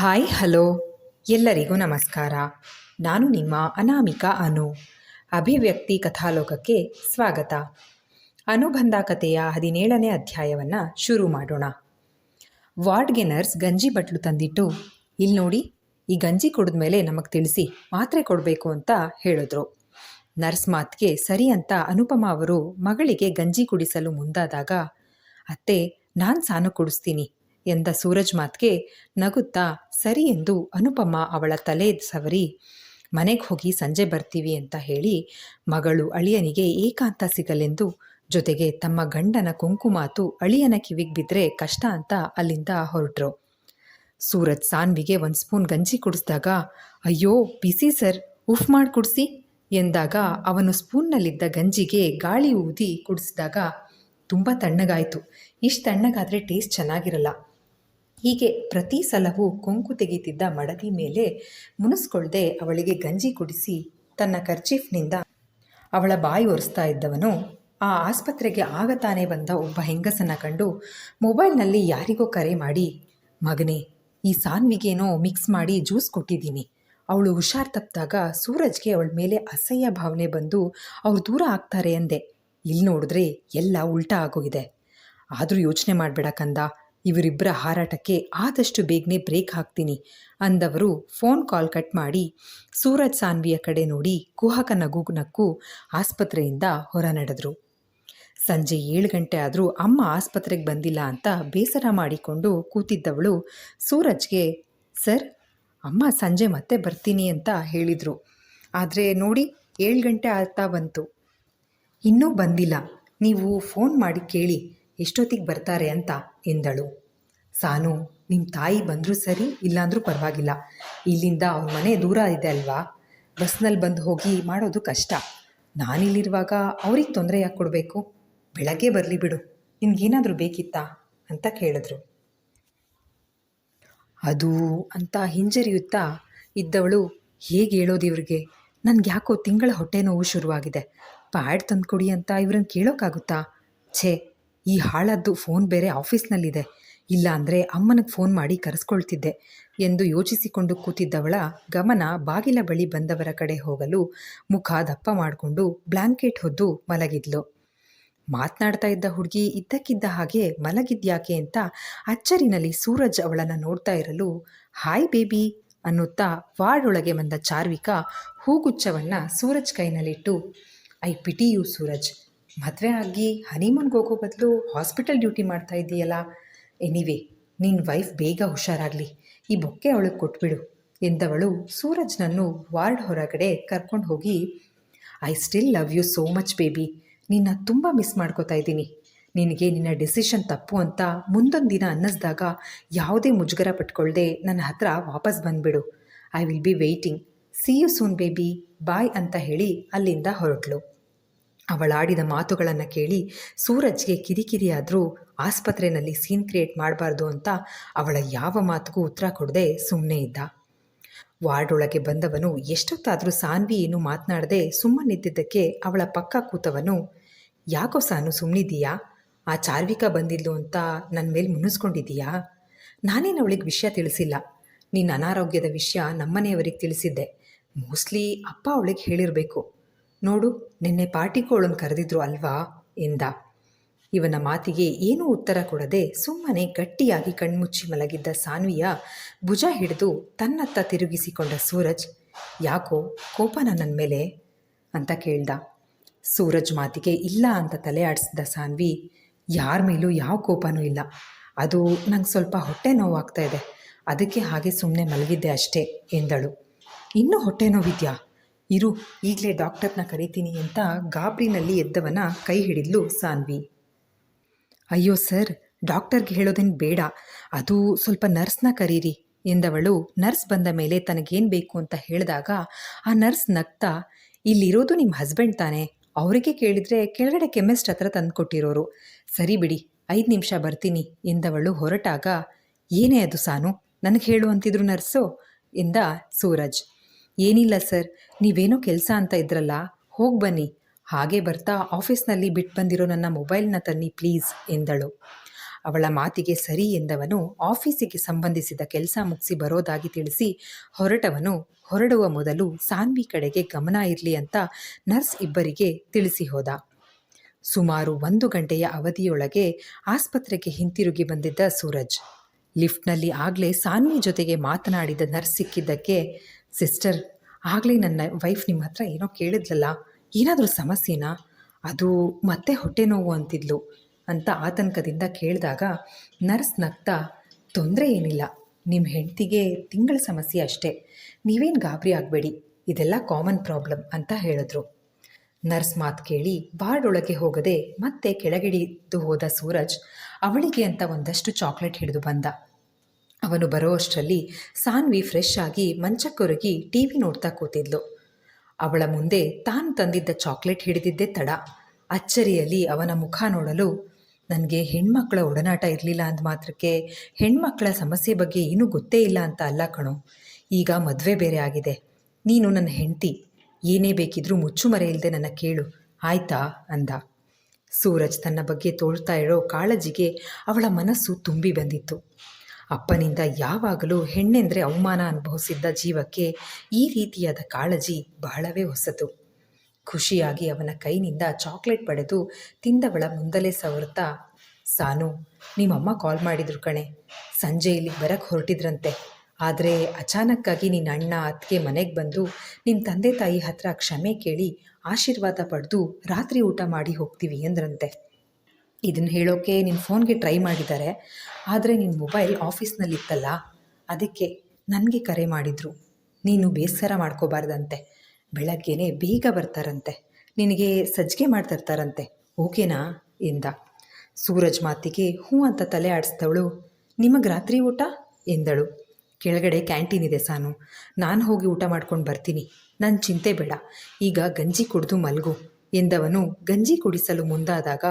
Hi, hello. ಎಲ್ಲರಿಗೂ ನಮಸ್ಕಾರ. ನಾನು ನಿಮ್ಮ ಅನಾಮಿಕಾ ಅನು. ಅಭಿವ್ಯಕ್ತಿ ಕಥಾಲೋಕಕ್ಕೆ ಸ್ವಾಗತ. ಅನುಬಂಧ ಕಥೆಯ ಹದಿನೇಳನೇ ಅಧ್ಯಾಯವನ್ನು ಶುರು ಮಾಡೋಣ. ವಾರ್ಡ್ಗೆ ನರ್ಸ್ ಗಂಜಿ ಬಟ್ಲು ತಂದಿಟ್ಟು ಇಲ್ಲಿ ನೋಡಿ, ಈ ಗಂಜಿ ಕುಡಿದ ಮೇಲೆ ನಮಗೆ ತಿಳಿಸಿ, ಮಾತ್ರೆ ಕೊಡಬೇಕು ಅಂತ ಹೇಳಿದ್ರು. ನರ್ಸ್ ಮಾತಿಗೆ ಸರಿ ಅಂತ ಅನುಪಮ ಅವರು ಮಗಳಿಗೆ ಗಂಜಿ ಕುಡಿಸಲು ಮುಂದಾದಾಗ, ಅತ್ತೆ, ನಾನು ಸಾನು ಕುಡಿಸ್ತೀನಿ. ಎಂದ ಸೂರಜ್ ಮಾತ್ಗೆ ನಗುತ್ತಾ, ಸರಿ ಎಂದು ಅನುಪಮ ಅವಳ ತಲೆ ಸವರಿ, ಮನೆಗೆ ಹೋಗಿ ಸಂಜೆ ಬರ್ತೀವಿ ಅಂತ ಹೇಳಿ ಮಗಳು ಅಳಿಯನಿಗೆ ಏಕಾಂತ ಸಿಗಲೆಂದು ಜೊತೆಗೆ ತಮ್ಮ ಗಂಡನ ಕುಂಕುಮಾತು ಅಳಿಯನ ಕಿವಿಗೆ ಬಿದ್ದರೆ ಕಷ್ಟ ಅಂತ ಅಲ್ಲಿಂದ ಹೊರಟ್ರು. ಸೂರಜ್ ಸಾನ್ವಿಗೆ ಒಂದು ಸ್ಪೂನ್ ಗಂಜಿ ಕುಡಿಸಿದಾಗ, ಅಯ್ಯೋ, ಬಿಸಿ ಸರ್, ಉಫ್ ಮಾಡಿ ಕುಡಿಸಿ? ಎಂದಾಗ ಅವನು ಸ್ಪೂನ್ನಲ್ಲಿದ್ದ ಗಂಜಿಗೆ ಗಾಳಿ ಊದಿ ಕುಡಿಸಿದಾಗ, ತುಂಬ ತಣ್ಣಗಾಯಿತು, ಇಷ್ಟು ತಣ್ಣಗಾದರೆ ಟೇಸ್ಟ್ ಚೆನ್ನಾಗಿರಲ್ಲ ಹೀಗೆ ಪ್ರತಿ ಸಲವೂ ಕೊಂಕು ತೆಗೆಯುತ್ತಿದ್ದ ಮಡದಿ ಮೇಲೆ ಮುನಿಸ್ಕೊಳ್ದೆ ಅವಳಿಗೆ ಗಂಜಿ ಕುಡಿಸಿ ತನ್ನ ಕರ್ಚೀಫ್ನಿಂದ ಅವಳ ಬಾಯಿ ಒರೆಸ್ತಾ ಇದ್ದವನು, ಆ ಆಸ್ಪತ್ರೆಗೆ ಆಗ ತಾನೇ ಬಂದ ಒಬ್ಬ ಹೆಂಗಸನ್ನ ಕಂಡು ಮೊಬೈಲ್ನಲ್ಲಿ ಯಾರಿಗೋ ಕರೆ ಮಾಡಿ, ಮಗನೇ, ಈ ಸಾನ್ವಿಗೇನೋ ಮಿಕ್ಸ್ ಮಾಡಿ ಜ್ಯೂಸ್ ಕೊಟ್ಟಿದ್ದೀನಿ. ಅವಳು ಹುಷಾರ್ ತಪ್ಪಿದಾಗ ಸೂರಜ್ಗೆ ಅವಳ ಮೇಲೆ ಅಸಹ್ಯ ಭಾವನೆ ಬಂದು, ಅವ್ರು ದೂರ ಆಗ್ತಾರೆ ಅಂದೆ. ಇಲ್ಲಿ ನೋಡಿದ್ರೆ ಎಲ್ಲ ಉಲ್ಟಾ ಆಗೋಗಿದೆ. ಆದರೂ ಯೋಚನೆ ಮಾಡಬೇಡ ಕಂದ. ಇವರಿಬ್ಬರ ಹಾರಾಟಕ್ಕೆ ಆದಷ್ಟು ಬೇಗನೆ ಬ್ರೇಕ್ ಹಾಕ್ತೀನಿ ಅಂದವರು ಫೋನ್ ಕಾಲ್ ಕಟ್ ಮಾಡಿ, ಸೂರಜ್ ಸಾನ್ವಿಯ ಕಡೆ ನೋಡಿ ಕುಹಕ ನಗು ನಕ್ಕು ಆಸ್ಪತ್ರೆಯಿಂದ ಹೊರ ನಡೆದರು ಸಂಜೆ ಏಳು ಗಂಟೆ ಆದರೂ ಅಮ್ಮ ಆಸ್ಪತ್ರೆಗೆ ಬಂದಿಲ್ಲ ಅಂತ ಬೇಸರ ಮಾಡಿಕೊಂಡು ಕೂತಿದ್ದವಳು ಸೂರಜ್ಗೆ, ಸರ್, ಅಮ್ಮ ಸಂಜೆ ಮತ್ತೆ ಬರ್ತೀನಿ ಅಂತ ಹೇಳಿದರು. ಆದರೆ ನೋಡಿ ಏಳು ಗಂಟೆ ಆಗ್ತಾ ಬಂತು. ಇನ್ನೂ ಬಂದಿಲ್ಲ. ನೀವು ಫೋನ್ ಮಾಡಿ ಕೇಳಿ. ಎಷ್ಟೊತ್ತಿಗೆ ಬರ್ತಾರೆ ಅಂತ ಎಂದಳು. ಸಾನು ನಿಮ್ಮ ತಾಯಿ ಬಂದರೂ ಸರಿ, ಇಲ್ಲಾಂದರೂ ಪರವಾಗಿಲ್ಲ. ಇಲ್ಲಿಂದ ಅವ್ರ ಮನೆ ದೂರ ಇದೆ ಅಲ್ವಾ? ಬಸ್ನಲ್ಲಿ ಬಂದು ಹೋಗಿ ಮಾಡೋದು ಕಷ್ಟ. ನಾನಿಲ್ಲಿರುವಾಗ ಅವ್ರಿಗೆ ತೊಂದರೆ ಯಾಕೆ ಕೊಡಬೇಕು. ಬೆಳಗ್ಗೆ ಬರಲಿ ಬಿಡು. ನಿನಗೇನಾದರೂ ಬೇಕಿತ್ತಾ? ಅಂತ ಕೇಳಿದ್ರು. ಅದು ಅಂತ ಹಿಂಜರಿಯುತ್ತಾ ಇದ್ದವಳು, ಹೇಗೆ ಹೇಳೋದು ಇವ್ರಿಗೆ? ನನಗೆ ಯಾಕೋ ತಿಂಗಳ ಹೊಟ್ಟೆ ನೋವು ಶುರುವಾಗಿದೆ. ಪ್ಯಾಡ್ ತಂದುಕೊಡಿ ಅಂತ ಇವ್ರನ್ನ ಕೇಳೋಕ್ಕಾಗುತ್ತಾ ಛೇ ಈ ಹಾಳದ್ದು ಫೋನ್ ಬೇರೆ ಆಫೀಸ್ನಲ್ಲಿದೆ ಇಲ್ಲ ಅಂದರೆ ಅಮ್ಮನಿಗೆ ಫೋನ್ ಮಾಡಿ ಕರೆಸ್ಕೊಳ್ತಿದ್ದೆ ಎಂದು ಯೋಚಿಸಿಕೊಂಡು ಕೂತಿದ್ದವಳ ಗಮನ ಬಾಗಿಲ ಬಳಿ ಬಂದವರ ಕಡೆ ಹೋಗಲು ಮುಖ ದಪ್ಪ ಮಾಡಿಕೊಂಡು ಬ್ಲ್ಯಾಂಕೆಟ್ ಹೊದ್ದು ಮಲಗಿದ್ಲು. ಮಾತನಾಡ್ತಾ ಇದ್ದ ಹುಡುಗಿ ಇದ್ದಕ್ಕಿದ್ದ ಹಾಗೆ ಮಲಗಿದ್ಯಾಕೆ ಅಂತ ಅಚ್ಚರಿನಲ್ಲಿ ಸೂರಜ್ ಅವಳನ್ನು ನೋಡ್ತಾ ಇರಲು, ಹಾಯ್ ಬೇಬಿ ಅನ್ನುತ್ತಾ ವಾರ್ಡ್ ಒಳಗೆ ಬಂದ ಚಾರ್ವಿಕ ಹೂಗುಚ್ಛವನ್ನು ಸೂರಜ್ ಕೈನಲ್ಲಿಟ್ಟು, ಐ ಪಿಟಿ ಯು ಸೂರಜ್ ಮದುವೆ ಆಗಿ ಹನಿಮೂನ್ಗೆ ಹೋಗೋ ಬದಲು ಹಾಸ್ಪಿಟಲ್ ಡ್ಯೂಟಿ ಮಾಡ್ತಾ ಇದ್ದೀಯಲ್ಲ ಎನಿವೆ ನಿನ್ನ ವೈಫ್ ಬೇಗ ಹುಷಾರಾಗಲಿ. ಈ ಬೊಕ್ಕೆ ಅವಳಿಗೆ ಕೊಟ್ಬಿಡು ಎಂದವಳು ಸೂರಜ್ನನ್ನು ವಾರ್ಡ್ ಹೊರಗಡೆ ಕರ್ಕೊಂಡು ಹೋಗಿ I still love you so much baby ನಿನ್ನ ತುಂಬ ಮಿಸ್ ಮಾಡ್ಕೋತಾ ಇದ್ದೀನಿ. ನಿನಗೆ ನಿನ್ನ ಡಿಸಿಷನ್ ತಪ್ಪು ಅಂತ ಮುಂದೊಂದು ದಿನ ಅನ್ನಿಸ್ದಾಗ ಯಾವುದೇ ಮುಜುಗರ ಪಟ್ಕೊಳ್ಳದೆ ನನ್ನ ಹತ್ರ ವಾಪಸ್ ಬಂದುಬಿಡು. I will be waiting see you soon baby bye ಅಂತ ಹೇಳಿ ಅಲ್ಲಿಂದ ಹೊರಟ್ಲು. ಅವಳಾಡಿದ ಮಾತುಗಳನ್ನು ಕೇಳಿ ಸೂರಜ್ಗೆ ಕಿರಿಕಿರಿಯಾದರೂ ಆಸ್ಪತ್ರೆಯಲ್ಲಿ ಸೀನ್ ಕ್ರಿಯೇಟ್ ಮಾಡಬಾರ್ದು ಅಂತ ಅವಳ ಯಾವ ಮಾತಿಗೂ ಉತ್ತರ ಕೊಡದೆ ಸುಮ್ಮನೆ ಇದ್ದ. ವಾರ್ಡ್ ಒಳಗೆ ಬಂದವನು ಎಷ್ಟೊತ್ತಾದರೂ ಸಾನ್ವಿ ಏನು ಮಾತನಾಡದೆ ಸುಮ್ಮನಿದ್ದಿದ್ದಕ್ಕೆ ಅವಳ ಪಕ್ಕ ಕೂತವನು, ಯಾಕೋ ಸಾನು ಸುಮ್ಮನಿದ್ದೀಯಾ ಆ ಚಾರ್ವಿಕ ಬಂದಿದ್ಲು ಅಂತ ನನ್ನ ಮೇಲೆ ಮುನ್ನಿಸ್ಕೊಂಡಿದ್ದೀಯಾ? ನಾನೇನು ಅವಳಿಗೆ ವಿಷಯ ತಿಳಿಸಿಲ್ಲ. ನಿನ್ನ ಅನಾರೋಗ್ಯದ ವಿಷಯ ನಮ್ಮನೆಯವರಿಗೆ ತಿಳಿಸಿದ್ದೆ. ಮೋಸ್ಟ್ಲಿ ಅಪ್ಪ ಅವಳಿಗೆ ಹೇಳಿರಬೇಕು. ನೋಡು, ನಿನ್ನೆ ಪಾಟಿಕೋಳನ್ನು ಕರೆದಿದ್ರು ಅಲ್ವಾ? ಎಂದ. ಇವನ ಮಾತಿಗೆ ಏನೂ ಉತ್ತರ ಕೊಡದೆ ಸುಮ್ಮನೆ ಗಟ್ಟಿಯಾಗಿ ಕಣ್ಮುಚ್ಚಿ ಮಲಗಿದ್ದ ಸಾನ್ವಿಯ ಭುಜ ಹಿಡಿದು ತನ್ನತ್ತ ತಿರುಗಿಸಿಕೊಂಡ ಸೂರಜ್, ಯಾಕೋ ಕೋಪನ ನನ್ನ ಮೇಲೆ? ಅಂತ ಕೇಳ್ದ. ಸೂರಜ್ ಮಾತಿಗೆ ಇಲ್ಲ ಅಂತ ತಲೆ ಆಡಿಸಿದ ಸಾನ್ವಿ, ಯಾರ ಮೇಲೂ ಯಾವ ಕೋಪನೂ ಇಲ್ಲ. ಅದು ನಂಗೆ ಸ್ವಲ್ಪ ಹೊಟ್ಟೆ ನೋವಾಗ್ತಾ ಇದೆ. ಅದಕ್ಕೆ ಹಾಗೆ ಸುಮ್ಮನೆ ಮಲಗಿದ್ದೆ ಅಷ್ಟೇ, ಎಂದಳು. ಇನ್ನೂ ಹೊಟ್ಟೆ ನೋವಿದ್ಯಾ? ಇರು, ಈಗಲೇ ಡಾಕ್ಟರ್ನ ಕರಿತೀನಿ ಅಂತ ಗಾಬ್ರಿನಲ್ಲಿ ಎದ್ದವನ ಕೈ ಹಿಡಿದ್ಲು ಸಾನ್ವಿ. ಅಯ್ಯೋ ಸರ್, ಡಾಕ್ಟರ್ಗೆ ಹೇಳೋದೇನು ಬೇಡ. ಅದು ಸ್ವಲ್ಪ ನರ್ಸ್ನ ಕರೀರಿ ಎಂದವಳು ನರ್ಸ್ ಬಂದ ಮೇಲೆ ತನಗೇನು ಬೇಕು ಅಂತ ಹೇಳಿದಾಗ ಆ ನರ್ಸ್ ನಗ್ತಾ, ಇಲ್ಲಿರೋದು ನಿಮ್ಮ ಹಸ್ಬೆಂಡ್ ತಾನೇ? ಅವರಿಗೆ ಕೇಳಿದರೆ ಕೆಳಗಡೆ ಕೆಮಿಸ್ಟ್ ಹತ್ರ ತಂದುಕೊಟ್ಟಿರೋರು ಸರಿ ಬಿಡಿ, ಐದು ನಿಮಿಷ ಬರ್ತೀನಿ ಎಂದವಳು ಹೊರಟಾಗ, ಏನೇ ಅದು ಸಾನು, ನನಗೆ ಹೇಳು ಅಂತಿದ್ರು ನರ್ಸು ಎಂದ ಸೂರಜ್. ಏನಿಲ್ಲ ಸರ್, ನೀವೇನೋ ಕೆಲಸ ಅಂತ ಇದ್ರಲ್ಲ, ಹೋಗಿ ಬನ್ನಿ. ಹಾಗೆ ಬರ್ತಾ ಆಫೀಸ್ನಲ್ಲಿ ಬಿಟ್ಟು ಬಂದಿರೋ ನನ್ನ ಮೊಬೈಲ್ನ ತನ್ನಿ ಪ್ಲೀಸ್ ಎಂದಳು. ಅವಳ ಮಾತಿಗೆ ಸರಿ ಎಂದವನು ಆಫೀಸಿಗೆ ಸಂಬಂಧಿಸಿದ ಕೆಲಸ ಮುಗಿಸಿ ಬರೋದಾಗಿ ತಿಳಿಸಿ ಹೊರಟವನು ಹೊರಡುವ ಮೊದಲು ಸಾನ್ವಿ ಕಡೆಗೆ ಗಮನ ಇರಲಿ ಅಂತ ನರ್ಸ್ ಇಬ್ಬರಿಗೆ ತಿಳಿಸಿ ಹೋದ. ಸುಮಾರು ಒಂದು ಗಂಟೆಯ ಅವಧಿಯೊಳಗೆ ಆಸ್ಪತ್ರೆಗೆ ಹಿಂತಿರುಗಿ ಬಂದಿದ್ದ ಸೂರಜ್. ಲಿಫ್ಟ್ನಲ್ಲಿ ಆಗಲೇ ಸಾನ್ವಿ ಜೊತೆಗೆ ಮಾತನಾಡಿದ ನರ್ಸ್ ಸಿಕ್ಕಿದ್ದಕ್ಕೆ ಸಿಸ್ಟರ್ ಆಗಲೇ ನನ್ನ ವೈಫ್ ನಿಮ್ಮ ಹತ್ರ ಏನೋ ಕೇಳಿದ್ಲಲ್ಲ, ಏನಾದರೂ ಸಮಸ್ಯೆನಾ? ಅದು ಮತ್ತೆ ಹೊಟ್ಟೆ ನೋವು ಅಂತಿದ್ಲು ಅಂತ ಆತಂಕದಿಂದ ಕೇಳಿದಾಗ, ನರ್ಸ್ ನಗ್ತಾ, ತೊಂದರೆ ಏನಿಲ್ಲ. ನಿಮ್ಮ ಹೆಂಡತಿಗೆ ತಿಂಗಳ ಸಮಸ್ಯೆ ಅಷ್ಟೇ. ನೀವೇನು ಗಾಬರಿ ಆಗಬೇಡಿ. ಇದೆಲ್ಲ ಕಾಮನ್ ಪ್ರಾಬ್ಲಮ್ ಅಂತ ಹೇಳಿದ್ರು. ನರ್ಸ್ ಮಾತು ಕೇಳಿ ವಾರ್ಡ್ ಒಳಗೆ ಹೋಗದೆ ಮತ್ತೆ ಕೆಳಗಿಳಿದು ಹೋದ ಸೂರಜ್, ಅವಳಿಗೆ ಅಂತ ಒಂದಷ್ಟು ಚಾಕ್ಲೇಟ್ ಹಿಡಿದು ಬಂದ. ಅವನು ಬರೋಷ್ಟರಲ್ಲಿ ಸಾನ್ವಿ ಫ್ರೆಶ್ ಆಗಿ ಮಂಚಕ್ಕೊರಗಿ ಟಿ ವಿ ನೋಡ್ತಾ ಕೂತಿದ್ಲು. ಅವಳ ಮುಂದೆ ತಾನು ತಂದಿದ್ದ ಚಾಕ್ಲೇಟ್ ಹಿಡಿದಿದ್ದೇ ತಡ. ಅಚ್ಚರಿಯಲ್ಲಿ ಅವನ ಮುಖ ನೋಡಲು, ನನಗೆ ಹೆಣ್ಮಕ್ಳ ಒಡನಾಟ ಇರಲಿಲ್ಲ ಅಂದ ಮಾತ್ರಕ್ಕೆ ಹೆಣ್ಮಕ್ಳ ಸಮಸ್ಯೆ ಬಗ್ಗೆ ಏನೂ ಗೊತ್ತೇ ಇಲ್ಲ ಅಂತ ಅಲ್ಲ ಕಣೋ. ಈಗ ಮದುವೆ ಬೇರೆ ಆಗಿದೆ. ನೀನು ನನ್ನ ಹೆಂಡತಿ. ಏನೇ ಬೇಕಿದ್ರೂ ಮುಚ್ಚುಮರೆ ಇಲ್ಲದೆ ನನ್ನ ಕೇಳು. ಆಯ್ತಾ? ಅಂದ. ಸೂರಜ್ ತನ್ನ ಬಗ್ಗೆ ತೋಳ್ತಾ ಇರೋ ಕಾಳಜಿಗೆ ಅವಳ ಮನಸ್ಸು ತುಂಬಿ ಬಂದಿತ್ತು. ಅಪ್ಪನಿಂದ ಯಾವಾಗಲೂ ಹೆಣ್ಣೆಂದರೆ ಅವಮಾನ ಅನುಭವಿಸಿದ್ದ ಜೀವಕ್ಕೆ ಈ ರೀತಿಯಾದ ಕಾಳಜಿ ಬಹಳವೇ ಹೊಸತು. ಖುಷಿಯಾಗಿ ಅವನ ಕೈನಿಂದ ಚಾಕ್ಲೇಟ್ ಪಡೆದು ತಿಂದವಳ ಮುಂದಲೇ ಸವರ್ತಾ ಸಾನು, ನಿಮ್ಮಮ್ಮ ಕಾಲ್ ಮಾಡಿದ್ರು ಕಣೆ. ಸಂಜೆ ಇಲ್ಲಿ ಬರಕ್ಕೆ ಹೊರಟಿದ್ರಂತೆ. ಆದರೆ ಅಚಾನಕ್ಕಾಗಿ ನಿನ್ನ ಅಣ್ಣ ಅತ್ತಿಗೆ ಮನೆಗೆ ಬಂದು ನಿಮ್ಮ ತಂದೆ ತಾಯಿ ಹತ್ರ ಕ್ಷಮೆ ಕೇಳಿ ಆಶೀರ್ವಾದ ಪಡೆದು ರಾತ್ರಿ ಊಟ ಮಾಡಿ ಹೋಗ್ತೀವಿ ಅಂದ್ರಂತೆ. ಇದನ್ನು ಹೇಳೋಕ್ಕೆ ನಿನ್ನ ಫೋನ್ಗೆ ಟ್ರೈ ಮಾಡಿದ್ದಾರೆ, ಆದರೆ ನಿನ್ನ ಮೊಬೈಲ್ ಆಫೀಸ್ನಲ್ಲಿತ್ತಲ್ಲ, ಅದಕ್ಕೆ ನನಗೆ ಕರೆ ಮಾಡಿದರು. ನೀನು ಬೇಸರ ಮಾಡ್ಕೋಬಾರ್ದಂತೆ. ಬೆಳಗ್ಗೆನೆ ಬೇಗ ಬರ್ತಾರಂತೆ. ನಿನಗೆ ಸಜ್ಜಿಗೆ ಮಾಡ್ತಿರ್ತಾರಂತೆ. ಓಕೆನಾ? ಎಂದ. ಸೂರಜ್ ಮಾತಿಗೆ, ಹ್ಞೂ ಅಂತ ತಲೆ ಆಡಿಸ್ದವಳು. ನಿಮಗೆ ರಾತ್ರಿ ಊಟ? ಎಂದಳು. ಕೆಳಗಡೆ ಕ್ಯಾಂಟೀನ್ ಇದೆ ಸಾನು. ನಾನು ಹೋಗಿ ಊಟ ಮಾಡ್ಕೊಂಡು ಬರ್ತೀನಿ. ನನ್ನ ಚಿಂತೆ ಬೇಡ. ಈಗ ಗಂಜಿ ಕುಡಿದು ಮಲ್ಗು. ಎಂದವನು ಗಂಜಿ ಕುಡಿಸಲು ಮುಂದಾದಾಗ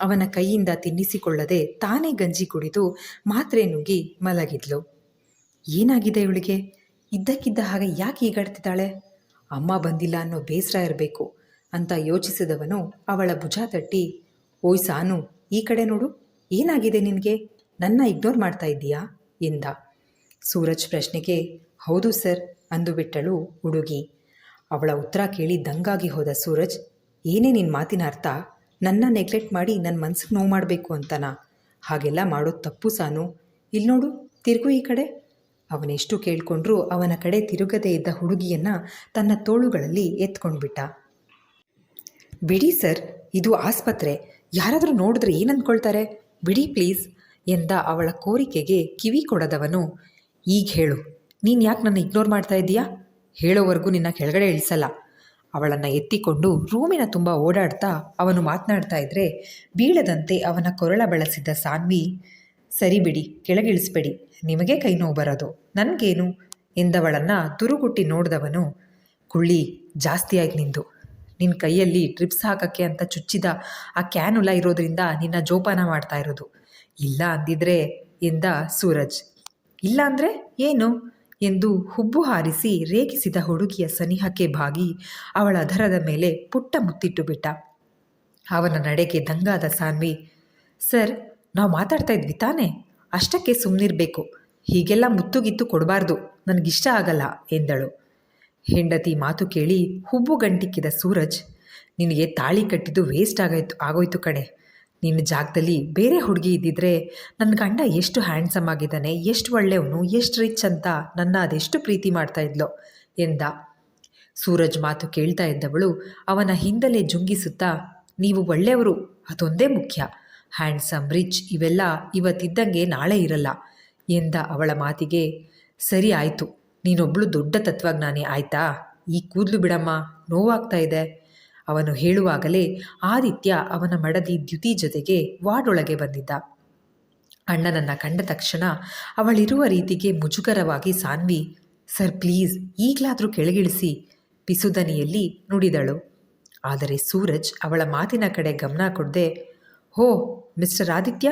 ಅವನ ಕೈಯಿಂದ ತಿನ್ನಿಸಿಕೊಳ್ಳದೆ ತಾನೇ ಗಂಜಿ ಕುಡಿದು ಮಾತ್ರೆ ನುಗ್ಗಿ ಮಲಗಿದ್ಲು. ಏನಾಗಿದೆ ಇವಳಿಗೆ? ಇದ್ದಕ್ಕಿದ್ದ ಹಾಗೆ ಯಾಕೆ ಈಗಾಡ್ತಿದ್ದಾಳೆ ಅಮ್ಮ ಬಂದಿಲ್ಲ ಅನ್ನೋ ಬೇಸರ ಇರಬೇಕು ಅಂತ ಯೋಚಿಸಿದವನು ಅವಳ ಭುಜ ತಟ್ಟಿ, ಓಯ್ ಸಾನು, ಈ ಕಡೆ ನೋಡು, ಏನಾಗಿದೆ ನಿನಗೆ? ನನ್ನ ಇಗ್ನೋರ್ ಮಾಡ್ತಾ ಇದ್ದೀಯಾ? ಎಂದ. ಸೂರಜ್ ಪ್ರಶ್ನೆಗೆ, ಹೌದು ಸರ್, ಅಂದುಬಿಟ್ಟಳು ಹುಡುಗಿ. ಅವಳ ಉತ್ತರ ಕೇಳಿ ದಂಗಾಗಿ ಹೋದ ಸೂರಜ್ ಏನೇ ನಿನ್ನ ಮಾತಿನ ಅರ್ಥ, ನನ್ನ ನೆಗ್ಲೆಕ್ಟ್ ಮಾಡಿ ನನ್ನ ಮನ್ಸಿಗೆ ನೋವು ಮಾಡಬೇಕು ಅಂತನಾ. ಹಾಗೆಲ್ಲ ಮಾಡೋದು ತಪ್ಪು ಸಾನು. ಇಲ್ಲಿ ನೋಡು, ತಿರುಗು ಈ ಕಡೆ. ಅವನೆಷ್ಟು ಕೇಳಿಕೊಂಡ್ರೂ ಅವನ ಕಡೆ ತಿರುಗದೇ ಇದ್ದ ಹುಡುಗಿಯನ್ನು ತನ್ನ ತೋಳುಗಳಲ್ಲಿ ಎತ್ಕೊಂಡ್ಬಿಟ್ಟ. ಬಿಡಿ ಸರ್, ಇದು ಆಸ್ಪತ್ರೆ. ಯಾರಾದರೂ ನೋಡಿದ್ರೆ ಏನು ಬಿಡಿ ಪ್ಲೀಸ್, ಎಂದ ಅವಳ ಕೋರಿಕೆಗೆ ಕಿವಿ ಕೊಡದವನು. ಈಗ ಹೇಳು. ನೀನು ಯಾಕೆ ನನ್ನ ಇಗ್ನೋರ್ ಮಾಡ್ತಾ ಇದ್ದೀಯಾ? ಹೇಳೋವರೆಗೂ ನಿನ್ನ ಕೆಳಗಡೆ ಇಳಿಸಲ್ಲ. ಅವಳನ್ನು ಎತ್ತಿಕೊಂಡು ರೂಮಿನ ತುಂಬ ಓಡಾಡ್ತಾ ಅವನು ಮಾತನಾಡ್ತಾ ಇದ್ರೆ ಬೀಳದಂತೆ ಅವನ ಕೊರಳ ಬಳಸಿದ್ದ ಸಾನ್ವಿ, ಸರಿ ಬಿಡಿ, ಕೆಳಗಿಳಿಸ್ಬೇಡಿ, ನಿಮಗೆ ಕೈ ನೋವು ಬರೋದು. ನನಗೇನು? ಎಂದವಳನ್ನು ತುರುಗುಟ್ಟಿ ನೋಡಿದವನು, ಕುಳ್ಳಿ ಜಾಸ್ತಿಯಾಗಿ ನಿಂದು. ನಿನ್ನ ಕೈಯಲ್ಲಿ ಟ್ರಿಪ್ಸ್ ಹಾಕೋಕ್ಕೆ ಅಂತ ಚುಚ್ಚಿದ ಆ ಕ್ಯಾನುಲ ಇರೋದ್ರಿಂದ ನಿನ್ನ ಜೋಪಾನ ಮಾಡ್ತಾ ಇರೋದು. ಇಲ್ಲ ಅಂದಿದ್ರೆ, ಎಂದ ಸೂರಜ್. ಇಲ್ಲ ಅಂದರೆ ಏನು? ಎಂದು ಹುಬ್ಬು ಹಾರಿಸಿ ರೇಗಿಸಿದ ಹುಡುಗಿಯ ಸನಿಹಕ್ಕೆ ಬಾಗಿ ಅವಳ ಅಧರದ ಮೇಲೆ ಪುಟ್ಟ ಮುತ್ತಿಟ್ಟು ಬಿಟ್ಟ. ಅವನ ನಡೆಗೆ ದಂಗಾದ ಸಾನ್ವಿ, ಸರ್, ನಾವು ಮಾತಾಡ್ತಾ ಇದ್ವಿ ತಾನೇ? ಅಷ್ಟಕ್ಕೆ ಸುಮ್ಮನಿರಬೇಕು ಹೀಗೆಲ್ಲ ಮುತ್ತುಗಿತ್ತು ಕೊಡಬಾರ್ದು. ನನಗಿಷ್ಟ ಆಗಲ್ಲ, ಎಂದಳು. ಹೆಂಡತಿ ಮಾತು ಕೇಳಿ ಹುಬ್ಬು ಗಂಟಿಕ್ಕಿದ ಸೂರಜ್, ನಿನಗೆ ತಾಳಿ ಕಟ್ಟಿದ್ದು ವೇಸ್ಟ್ ಆಗೋಯ್ತು ಆಗೋಯ್ತು ಕಣೆ. ನಿನ್ನ ಜಾಗದಲ್ಲಿ ಬೇರೆ ಹುಡುಗಿ ಇದ್ದಿದ್ರೆ ನನ್ನ ಗಂಡ ಎಷ್ಟು ಹ್ಯಾಂಡ್ಸಮ್ ಆಗಿದ್ದಾನೆ, ಎಷ್ಟು ಒಳ್ಳೆಯವನು, ಎಷ್ಟು ರಿಚ್ ಅಂತ ನನ್ನ ಅದೆಷ್ಟು ಪ್ರೀತಿ ಮಾಡ್ತಾ ಇದ್ಲು ಎಂದ. ಸೂರಜ್ ಮಾತು ಕೇಳ್ತಾ ಇದ್ದವಳು ಅವನ ಹಿಂದಲೇ ಜುಂಗಿಸುತ್ತಾ, ನೀವು ಒಳ್ಳೆಯವರು, ಅದೊಂದೇ ಮುಖ್ಯ. ಹ್ಯಾಂಡ್ಸಮ್ ರಿಚ್ ಇವೆಲ್ಲ ಇವತ್ತಿದ್ದಂಗೆ ನಾಳೆ ಇರಲ್ಲ ಎಂದ ಅವಳ ಮಾತಿಗೆ. ಸರಿ ಆಯಿತು, ನೀನೊಬ್ಳು ದೊಡ್ಡ ತತ್ವಜ್ಞಾನಿ ಆಯ್ತಾ? ಈ ಕೂದಲು ಬಿಡಮ್ಮ, ನೋವಾಗ್ತಾ ಇದೆ. ಅವನು ಹೇಳುವಾಗಲೇ ಆದಿತ್ಯ ಅವನ ಮಡದಿ ದ್ಯುತಿ ಜೊತೆಗೆ ವಾರ್ಡೊಳಗೆ ಬಂದಿದ್ದ. ಅಣ್ಣನನ್ನು ಕಂಡ ತಕ್ಷಣ ಅವಳಿರುವ ರೀತಿಗೆ ಮುಜುಗರವಾಗಿ ಸಾನ್ವಿ, ಸರ್, ಪ್ಲೀಸ್, ಈಗಲಾದರೂ ಕೆಳಗಿಳಿಸಿ, ಪಿಸುದನಿಯಲ್ಲಿ ನುಡಿದಳು. ಆದರೆ ಸೂರಜ್ ಅವಳ ಮಾತಿನ ಕಡೆ ಗಮನ ಕೊಡದೆ, ಹೋ, ಮಿಸ್ಟರ್ ಆದಿತ್ಯ,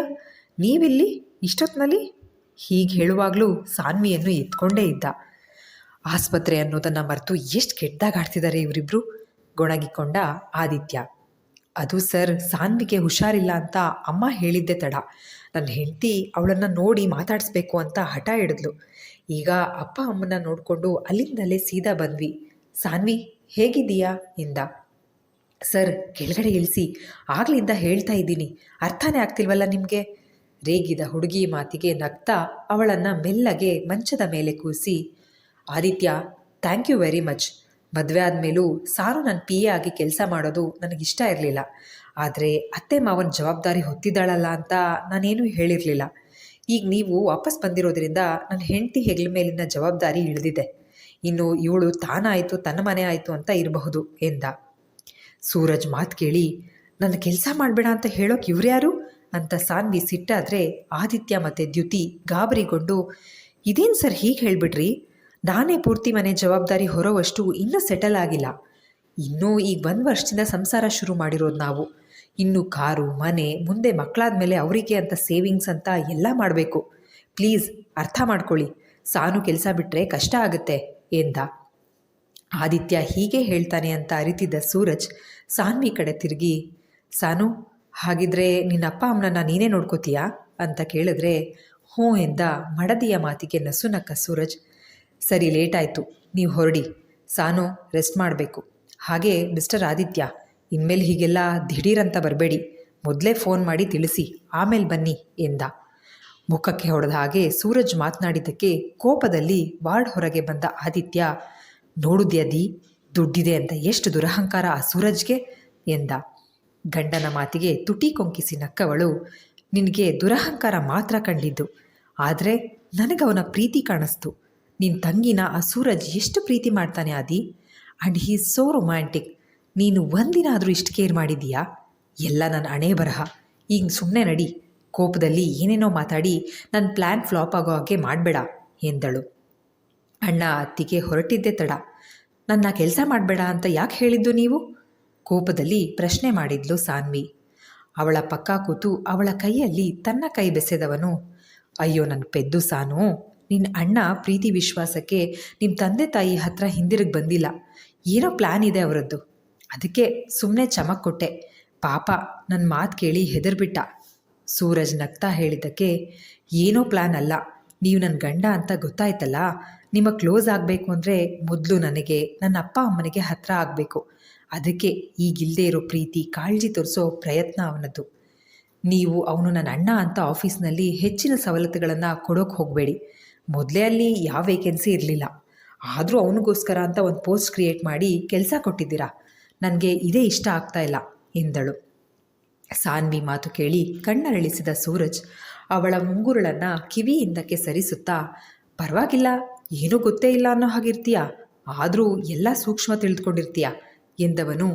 ನೀವಿಲ್ಲಿ ಇಷ್ಟೊತ್ತಿನಲ್ಲಿ ಹೀಗೆ ಹೇಳುವಾಗಲೂ ಸಾನ್ವಿಯನ್ನು ಎತ್ಕೊಂಡೇ ಇದ್ದ. ಆಸ್ಪತ್ರೆ ಅನ್ನೋದನ್ನು ಮರೆತು ಎಷ್ಟು ಕೆಟ್ಟದಾಗಾಡ್ತಿದ್ದಾರೆ ಇವರಿಬ್ರು. ಗೊಣಗಿಕೊಂಡ ಆದಿತ್ಯ. ಅದು ಸರ್, ಸಾನ್ವಿಗೆ ಹುಷಾರಿಲ್ಲ ಅಂತ ಅಮ್ಮ ಹೇಳಿದ್ದೆ ತಡ. ನನ್ನ ಹೆಂಡತಿ ಅವಳನ್ನು ನೋಡಿ ಮಾತಾಡಿಸ್ಬೇಕು ಅಂತ ಹಠ ಹಿಡಿದ್ಲು. ಈಗ ಅಪ್ಪ ಅಮ್ಮನ ನೋಡಿಕೊಂಡು ಅಲ್ಲಿಂದಲೇ ಸೀದಾ ಬಂದ್ವಿ. ಸಾನ್ವಿ, ಹೇಗಿದ್ದೀಯಾ? ಎಂದ ಸರ್, ಕೆಳಗಡೆ ಇಳಿಸಿ. ಆಗ್ಲಿಂದ ಹೇಳ್ತಾ ಇದ್ದೀನಿ. ಅರ್ಥನೇ ಆಗ್ತಿಲ್ವಲ್ಲ ನಿಮಗೆ? ರೇಗಿದ ಹುಡುಗಿ ಮಾತಿಗೆ ನಗ್ತಾ ಅವಳನ್ನು ಮೆಲ್ಲಗೆ ಮಂಚದ ಮೇಲೆ ಕೂಸಿ Aditya, thank you very much. ಮದುವೆ ಆದಮೇಲೂ ಸಾರು ನನ್ನ ಪಿ ಎ ಆಗಿ ಕೆಲಸ ಮಾಡೋದು ನನಗಿಷ್ಟ ಇರಲಿಲ್ಲ. ಆದರೆ ಅತ್ತೆ ಮಾವನ ಜವಾಬ್ದಾರಿ ಹೊತ್ತಿದ್ದಾಳಲ್ಲ ಅಂತ ನಾನೇನು ಹೇಳಿರಲಿಲ್ಲ. ಈಗ ನೀವು ವಾಪಸ್ ಬಂದಿರೋದ್ರಿಂದ ನನ್ನ ಹೆಂಡತಿ ಹೆಗಲ ಮೇಲಿನ ಜವಾಬ್ದಾರಿ ಇಳಿದಿದೆ. ಇನ್ನು ಇವಳು ತಾನಾಯಿತು, ತನ್ನ ಮನೆ ಆಯಿತು ಅಂತ ಇರಬಹುದು ಎಂದ. ಸೂರಜ್ ಮಾತು ಕೇಳಿ, ನನ್ನ ಕೆಲಸ ಮಾಡಬೇಡ ಅಂತ ಹೇಳೋಕೆ ಇವ್ರ್ಯಾರು ಅಂತ ಸಾನ್ವಿ ಸಿಟ್ಟಾದರೆ ಆದಿತ್ಯ ಮತ್ತು ದ್ಯುತಿ ಗಾಬರಿಗೊಂಡು, ಇದೇನು ಸರ್ ಹೀಗೆ ಹೇಳಿಬಿಡ್ರಿ ನಾನೇ ಪೂರ್ತಿ ಮನೆ ಜವಾಬ್ದಾರಿ ಹೊರವಷ್ಟು ಇನ್ನೂ ಸೆಟಲ್ ಆಗಿಲ್ಲ. ಇನ್ನೂ ಈಗ ಒಂದು ವರ್ಷದಿಂದ ಸಂಸಾರ ಶುರು ಮಾಡಿರೋದು ನಾವು. ಇನ್ನು ಕಾರು, ಮನೆ, ಮುಂದೆ ಮಕ್ಕಳಾದ ಮೇಲೆ ಅವರಿಗೆ ಅಂತ ಸೇವಿಂಗ್ಸ್ ಅಂತ ಎಲ್ಲ ಮಾಡಬೇಕು. ಪ್ಲೀಸ್ ಅರ್ಥ ಮಾಡ್ಕೊಳ್ಳಿ. ಸಾನು ಕೆಲಸ ಬಿಟ್ಟರೆ ಕಷ್ಟ ಆಗುತ್ತೆ ಎಂದ. ಆದಿತ್ಯ ಹೀಗೆ ಹೇಳ್ತಾನೆ ಅಂತ ಅರಿತಿದ್ದ ಸೂರಜ್ ಸಾನ್ವಿ ಕಡೆ ತಿರುಗಿ, ಸಾನು, ಹಾಗಿದ್ರೆ ನಿನ್ನ ಅಪ್ಪ ಅಮ್ಮನನ್ನ ನೀನೇ ನೋಡ್ಕೋತೀಯಾ? ಅಂತ ಕೇಳಿದ್ರೆ, ಹ್ಞೂ ಎಂದ. ಮಡದಿಯ ಮಾತಿಗೆ ನಸುನಕ್ಕ ಸೂರಜ್. ಸರಿ ಲೇಟ್ ಆಯಿತು ನೀವು ಹೊರಡಿ. ಸಾನು, ರೆಸ್ಟ್ ಮಾಡಬೇಕು. ಹಾಗೆ ಮಿಸ್ಟರ್ ಆದಿತ್ಯ, ಇನ್ಮೇಲೆ ಹೀಗೆಲ್ಲ ದಿಢೀರಂತ ಬರಬೇಡಿ. ಮೊದಲೇ ಫೋನ್ ಮಾಡಿ ತಿಳಿಸಿ, ಆಮೇಲೆ ಬನ್ನಿ ಎಂದ. ಮುಖಕ್ಕೆ ಹೊಡೆದ ಹಾಗೆ ಸೂರಜ್ ಮಾತನಾಡಿದ್ದಕ್ಕೆ ಕೋಪದಲ್ಲಿ ವಾರ್ಡ್ ಹೊರಗೆ ಬಂದ ಆದಿತ್ಯ ನೋಡುದ್ಯದಿ ದುಡ್ಡಿದೆ ಅಂತ ಎಷ್ಟು ದುರಹಂಕಾರ ಆ ಸೂರಜ್ಗೆ ಎಂದ. ಗಂಡನ ಮಾತಿಗೆ ತುಟಿ ಕೊಂಕಿಸಿ ನಕ್ಕವಳು, ನಿನಗೆ ದುರಹಂಕಾರ ಮಾತ್ರ ಕಂಡಿದ್ದು. ಆದರೆ ನನಗವನ ಪ್ರೀತಿ ಕಾಣಿಸ್ತು. ನಿನ್ನ ತಂಗಿನ ಆ ಸೂರಜ್ ಎಷ್ಟು ಪ್ರೀತಿ ಮಾಡ್ತಾನೆ Adi? And Hi so romantic ನೀನು ಒಂದಿನ ಆದರೂ ಇಷ್ಟು ಕೇರ್ ಮಾಡಿದೀಯಾ ಎಲ್ಲ ನನ್ನ ಹಣೆ ಬರಹ. ಈಗ ಸುಮ್ಮನೆ ನಡಿ. ಕೋಪದಲ್ಲಿ ಏನೇನೋ ಮಾತಾಡಿ ನನ್ನ ಪ್ಲ್ಯಾನ್ ಫ್ಲಾಪ್ ಆಗೋ ಹಾಗೆ ಮಾಡಬೇಡ, ಎಂದಳು. ಅಣ್ಣ ಅತ್ತಿಗೆ ಹೊರಟಿದ್ದೆ ತಡ. ನನ್ನ ಕೆಲಸ ಮಾಡಬೇಡ ಅಂತ ಯಾಕೆ ಹೇಳಿದ್ದು ನೀವು? ಕೋಪದಲ್ಲಿ ಪ್ರಶ್ನೆ ಮಾಡಿದ್ಲು ಸಾನ್ವಿ. ಅವಳ ಪಕ್ಕ ಕೂತು ಅವಳ ಕೈಯಲ್ಲಿ ತನ್ನ ಕೈ ಬೆಸೆದವನು, ಅಯ್ಯೋ ನನ್ನ ಪೆದ್ದು ಸಾನು ನಿನ್ನ ಅಣ್ಣ ಪ್ರೀತಿ ವಿಶ್ವಾಸಕ್ಕೆ ನಿಮ್ಮ ತಂದೆ ತಾಯಿ ಹತ್ರ ಹಿಂದಿರುಗಿ ಬಂದಿಲ್ಲ. ಏನೋ ಪ್ಲ್ಯಾನ್ ಇದೆ ಅವರದ್ದು. ಅದಕ್ಕೆ ಸುಮ್ಮನೆ ಚಮಕ್ ಕೊಟ್ಟೆ. ಪಾಪ ನನ್ನ ಮಾತು ಕೇಳಿ ಹೆದರ್ಬಿಟ್ಟ. ಸೂರಜ್ ನಗ್ತಾ ಹೇಳಿದ್ದಕ್ಕೆ, ಏನೋ ಪ್ಲ್ಯಾನ್ ಅಲ್ಲ. ನೀವು ನನ್ನ ಗಂಡ ಅಂತ ಗೊತ್ತಾಯ್ತಲ್ಲ? ನಿಮ್ಮ ಕ್ಲೋಸ್ ಆಗಬೇಕು ಅಂದರೆ ಮೊದಲು ನನಗೆ, ನನ್ನ ಅಪ್ಪ ಅಮ್ಮನಿಗೆ ಹತ್ರ ಆಗಬೇಕು. ಅದಕ್ಕೆ ಈಗಿಲ್ಲದೆ ಇರೋ ಪ್ರೀತಿ ಕಾಳಜಿ ತೋರಿಸೋ ಪ್ರಯತ್ನ ಅವನದ್ದು. ನೀವು ಅವನು ನನ್ನ ಅಣ್ಣ ಅಂತ ಆಫೀಸ್ನಲ್ಲಿ ಹೆಚ್ಚಿನ ಸವಲತ್ತುಗಳನ್ನು ಕೊಡೋಕೆ ಹೋಗಬೇಡಿ. ಮೊದಲೇ ಅಲ್ಲಿ ಯಾವ ವೇಕೆನ್ಸಿ ಇರಲಿಲ್ಲ. ಆದರೂ ಅವನಿಗೋಸ್ಕರ ಅಂತ ಒಂದು ಪೋಸ್ಟ್ ಕ್ರಿಯೇಟ್ ಮಾಡಿ ಕೆಲಸ ಕೊಟ್ಟಿದ್ದೀರಾ? ನನಗೆ ಇದೇ ಇಷ್ಟ ಆಗ್ತಾ ಇಲ್ಲ, ಎಂದಳು. ಸಾನ್ವಿ ಮಾತು ಕೇಳಿ ಕಣ್ಣರಳಿಸಿದ ಸೂರಜ್ ಅವಳ ಮುಂಗುರುಳನ್ನು ಕಿವಿಯಿಂದಕ್ಕೆ ಸರಿಸುತ್ತಾ, ಪರವಾಗಿಲ್ಲ, ಏನೂ ಗೊತ್ತೇ ಇಲ್ಲ ಅನ್ನೋ ಹಾಗಿರ್ತೀಯ? ಆದರೂ ಎಲ್ಲ ಸೂಕ್ಷ್ಮ ತಿಳಿದುಕೊಂಡಿರ್ತೀಯ? ಎಂದವನು,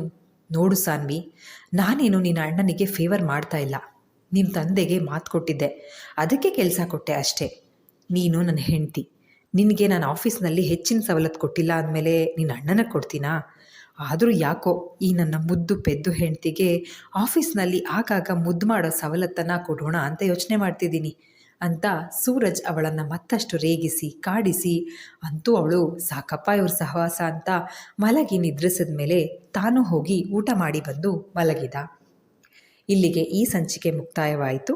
ನೋಡು ಸಾನ್ವಿ, ನಾನೇನು ನಿನ್ನ ಅಣ್ಣನಿಗೆ ಫೇವರ್ ಮಾಡ್ತಾ ಇಲ್ಲ. ನಿಮ್ಮ ತಂದೆಗೆ ಮಾತು ಕೊಟ್ಟಿದ್ದೆ. ಅದಕ್ಕೆ ಕೆಲಸ ಕೊಟ್ಟೆ ಅಷ್ಟೇ. ನೀನು ನನ್ನ ಹೆಂಡತಿ. ನಿನಗೆ ನಾನು ಆಫೀಸ್ನಲ್ಲಿ ಹೆಚ್ಚಿನ ಸವಲತ್ತು ಕೊಟ್ಟಿಲ್ಲ ಅಂದಮೇಲೆ ನಿನ್ನ ಅಣ್ಣನ ಕೊಡ್ತೀನಾ? ಆದರೂ ಯಾಕೋ ಈ ನನ್ನ ಮುದ್ದು ಪೆದ್ದು ಹೆಂಡ್ತಿಗೆ ಆಫೀಸ್ನಲ್ಲಿ ಆಗಾಗ ಮುದ್ದು ಮಾಡೋ ಸವಲತ್ತನ್ನು ಕೊಡೋಣ ಅಂತ ಯೋಚನೆ ಮಾಡ್ತಿದ್ದೀನಿ ಅಂತ ಸೂರಜ್ ಅವಳನ್ನು ಮತ್ತಷ್ಟು ರೇಗಿಸಿ, ಕಾಡಿಸಿ, ಅಂತೂ ಅವಳು ಸಾಕಪ್ಪ ಇವ್ರ ಸಹವಾಸ ಅಂತ ಮಲಗಿ ನಿದ್ರಿಸಿದ ಮೇಲೆ ತಾನು ಹೋಗಿ ಊಟ ಮಾಡಿ ಬಂದು ಮಲಗಿದ. ಇಲ್ಲಿಗೆ ಈ ಸಂಚಿಕೆ ಮುಕ್ತಾಯವಾಯಿತು.